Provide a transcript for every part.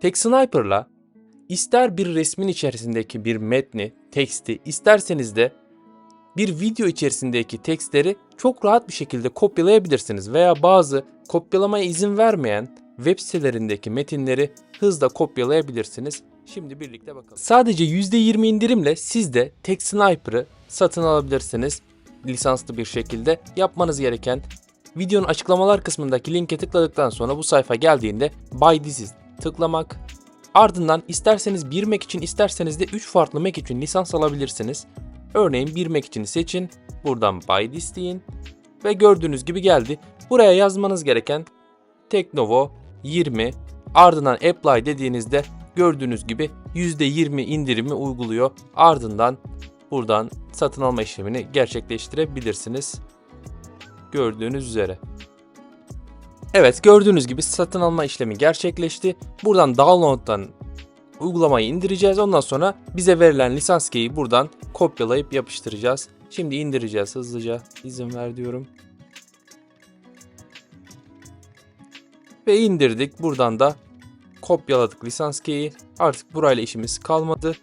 Tek Sniper'la ister bir resmin içerisindeki bir metni, teksti, isterseniz de bir video içerisindeki tekstleri çok rahat bir şekilde kopyalayabilirsiniz veya bazı kopyalamaya izin vermeyen web sitelerindeki metinleri hızla kopyalayabilirsiniz. Şimdi birlikte bakalım. Sadece %20 indirimle siz de Tek Sniper'ı satın alabilirsiniz lisanslı bir şekilde. Yapmanız gereken videonun açıklamalar kısmındaki linke tıkladıktan sonra bu sayfa geldiğinde Buy This tıklamak. Ardından isterseniz bir Mac için isterseniz de 3 farklı Mac için lisans alabilirsiniz. Örneğin bir Mac için seçin. Buradan Buy This deyin. Ve gördüğünüz gibi geldi. Buraya yazmanız gereken Teknovo 20 ardından Apply dediğinizde gördüğünüz gibi %20 indirimi uyguluyor. Ardından buradan satın alma işlemini gerçekleştirebilirsiniz. Gördüğünüz üzere. Evet gördüğünüz gibi satın alma işlemi gerçekleşti. Buradan download'dan uygulamayı indireceğiz. Ondan sonra bize verilen lisans key'i buradan kopyalayıp yapıştıracağız. Şimdi indireceğiz hızlıca. İzin ver diyorum. Ve indirdik. Buradan da kopyaladık lisans key'i. Artık burayla işimiz kalmadı.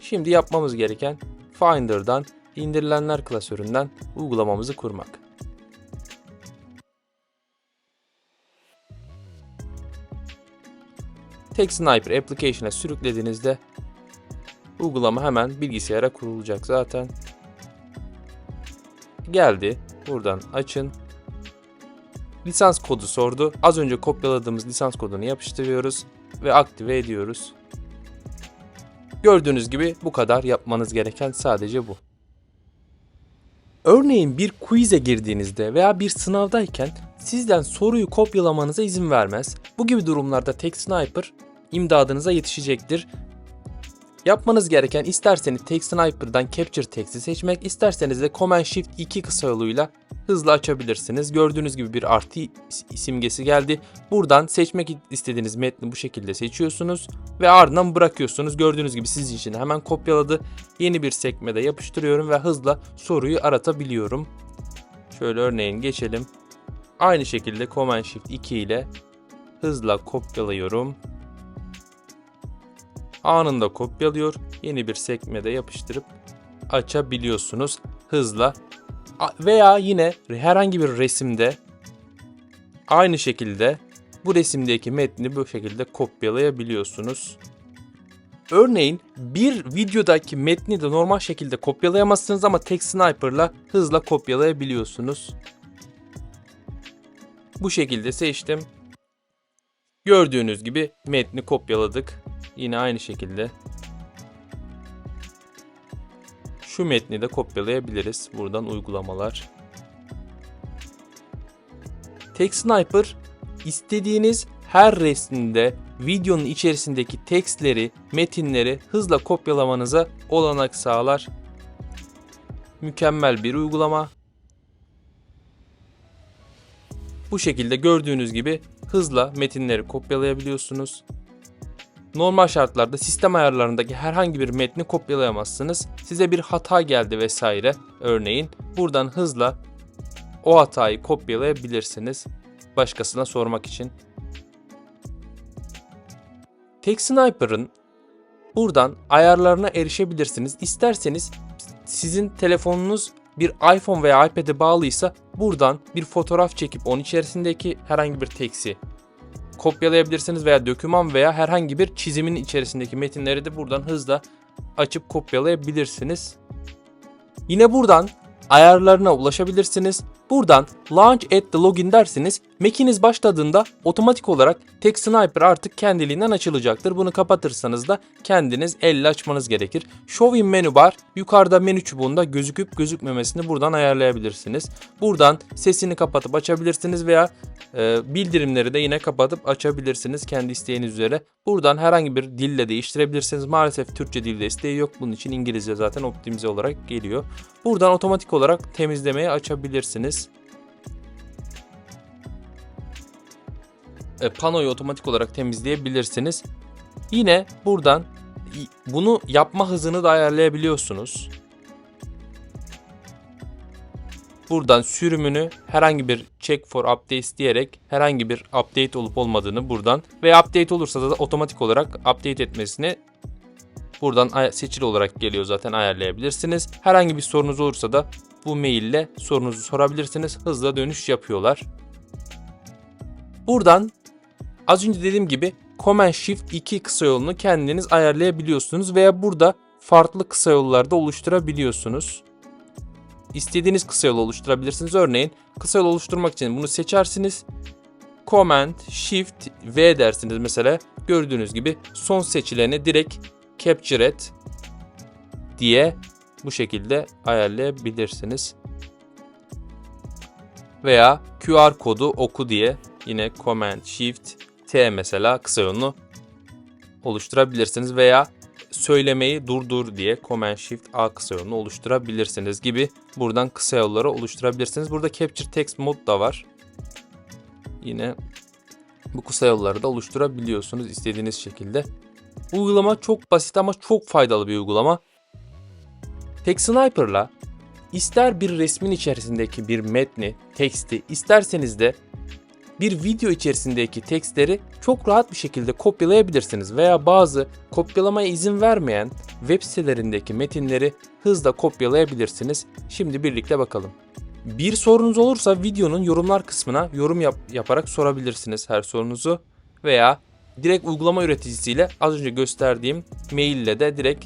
Şimdi yapmamız gereken Finder'dan indirilenler klasöründen uygulamamızı kurmak. Tek Sniper Application'a sürüklediğinizde uygulama hemen bilgisayara kurulacak zaten. Geldi. Buradan açın. Lisans kodu sordu. Az önce kopyaladığımız lisans kodunu yapıştırıyoruz ve aktive ediyoruz. Gördüğünüz gibi bu kadar yapmanız gereken sadece bu. Örneğin bir quiz'e girdiğinizde veya bir sınavdayken sizden soruyu kopyalamanıza izin vermez. Bu gibi durumlarda Tek Sniper imdadınıza yetişecektir. Yapmanız gereken isterseniz Tek Sniper'dan Capture Text'i seçmek, isterseniz de Command Shift 2 kısa yoluyla hızlı açabilirsiniz. Gördüğünüz gibi bir artı simgesi geldi. Buradan seçmek istediğiniz metni bu şekilde seçiyorsunuz ve ardından bırakıyorsunuz. Gördüğünüz gibi sizin için hemen kopyaladı. Yeni bir sekmede yapıştırıyorum ve hızla soruyu aratabiliyorum. Şöyle örneğin geçelim. Aynı şekilde Command Shift 2 ile hızla kopyalıyorum. Anında kopyalıyor. Yeni bir sekmede yapıştırıp açabiliyorsunuz hızla. Veya yine herhangi bir resimde aynı şekilde bu resimdeki metni bu şekilde kopyalayabiliyorsunuz. Örneğin bir videodaki metni de normal şekilde kopyalayamazsınız ama tek sniper'la hızla kopyalayabiliyorsunuz. Bu şekilde seçtim. Gördüğünüz gibi metni kopyaladık. Yine aynı şekilde şu metni de kopyalayabiliriz. Buradan uygulamalar. Tek Sniper istediğiniz her resminde videonun içerisindeki tekstleri, metinleri hızla kopyalamanıza olanak sağlar. Mükemmel bir uygulama. Bu şekilde gördüğünüz gibi hızla metinleri kopyalayabiliyorsunuz. Normal şartlarda sistem ayarlarındaki herhangi bir metni kopyalayamazsınız. Size bir hata geldi vesaire örneğin buradan hızla o hatayı kopyalayabilirsiniz başkasına sormak için. Tek Sniper'ın buradan ayarlarına erişebilirsiniz. İsterseniz sizin telefonunuz bir iPhone veya iPad'e bağlıysa buradan bir fotoğraf çekip onun içerisindeki herhangi bir teksti kopyalayabilirsiniz veya döküman veya herhangi bir çizimin içerisindeki metinleri de buradan hızla açıp kopyalayabilirsiniz. Yine buradan ayarlarına ulaşabilirsiniz. Buradan Launch at the Login derseniz Mac'iniz başladığında otomatik olarak Tek Sniper artık kendiliğinden açılacaktır. Bunu kapatırsanız da kendiniz elle açmanız gerekir. Show in Menu Bar yukarıda menü çubuğunda gözüküp gözükmemesini buradan ayarlayabilirsiniz. Buradan sesini kapatıp açabilirsiniz veya e, bildirimleri de yine kapatıp açabilirsiniz kendi isteğiniz üzere. Buradan herhangi bir dille değiştirebilirsiniz. Maalesef Türkçe dil desteği yok. Bunun için İngilizce zaten optimize olarak geliyor. Buradan otomatik olarak temizlemeyi açabilirsiniz. Panoyu otomatik olarak temizleyebilirsiniz. Yine buradan bunu yapma hızını da ayarlayabiliyorsunuz. buradan sürümünü herhangi bir check for updates diyerek herhangi bir update olup olmadığını buradan veya update olursa da otomatik olarak update etmesini buradan seçili olarak geliyor zaten ayarlayabilirsiniz. Herhangi bir sorunuz olursa da bu maille sorunuzu sorabilirsiniz. Hızla dönüş yapıyorlar. Buradan az önce dediğim gibi Command Shift 2 kısa yolunu kendiniz ayarlayabiliyorsunuz veya burada farklı kısa yollarda oluşturabiliyorsunuz. İstediğiniz kısa yol oluşturabilirsiniz. Örneğin kısa yol oluşturmak için bunu seçersiniz. Command Shift V dersiniz mesela. Gördüğünüz gibi son seçileni direkt Capture et diye bu şekilde ayarlayabilirsiniz. Veya QR kodu oku diye yine Command Shift T mesela kısa yolunu oluşturabilirsiniz veya söylemeyi durdur diye Command Shift A kısa yolunu oluşturabilirsiniz gibi buradan kısa yolları oluşturabilirsiniz. Burada Capture Text Mode da var. Yine bu kısa yolları da oluşturabiliyorsunuz istediğiniz şekilde. Uygulama çok basit ama çok faydalı bir uygulama. Text Sniper'la ister bir resmin içerisindeki bir metni, teksti, isterseniz de bir video içerisindeki tekstleri çok rahat bir şekilde kopyalayabilirsiniz veya bazı kopyalamaya izin vermeyen web sitelerindeki metinleri hızla kopyalayabilirsiniz. Şimdi birlikte bakalım. Bir sorunuz olursa videonun yorumlar kısmına yorum yap- yaparak sorabilirsiniz her sorunuzu veya direkt uygulama üreticisiyle az önce gösterdiğim maille de direkt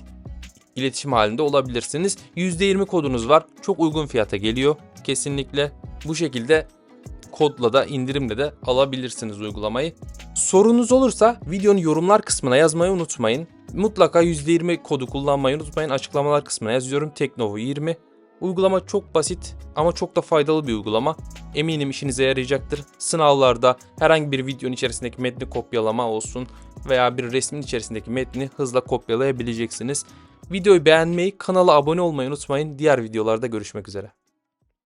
iletişim halinde olabilirsiniz. %20 kodunuz var. Çok uygun fiyata geliyor. Kesinlikle bu şekilde kodla da indirimle de alabilirsiniz uygulamayı. Sorunuz olursa videonun yorumlar kısmına yazmayı unutmayın. Mutlaka %20 kodu kullanmayı unutmayın. Açıklamalar kısmına yazıyorum. Teknovo 20. Uygulama çok basit ama çok da faydalı bir uygulama. Eminim işinize yarayacaktır. Sınavlarda herhangi bir videonun içerisindeki metni kopyalama olsun veya bir resmin içerisindeki metni hızla kopyalayabileceksiniz. Videoyu beğenmeyi, kanala abone olmayı unutmayın. Diğer videolarda görüşmek üzere.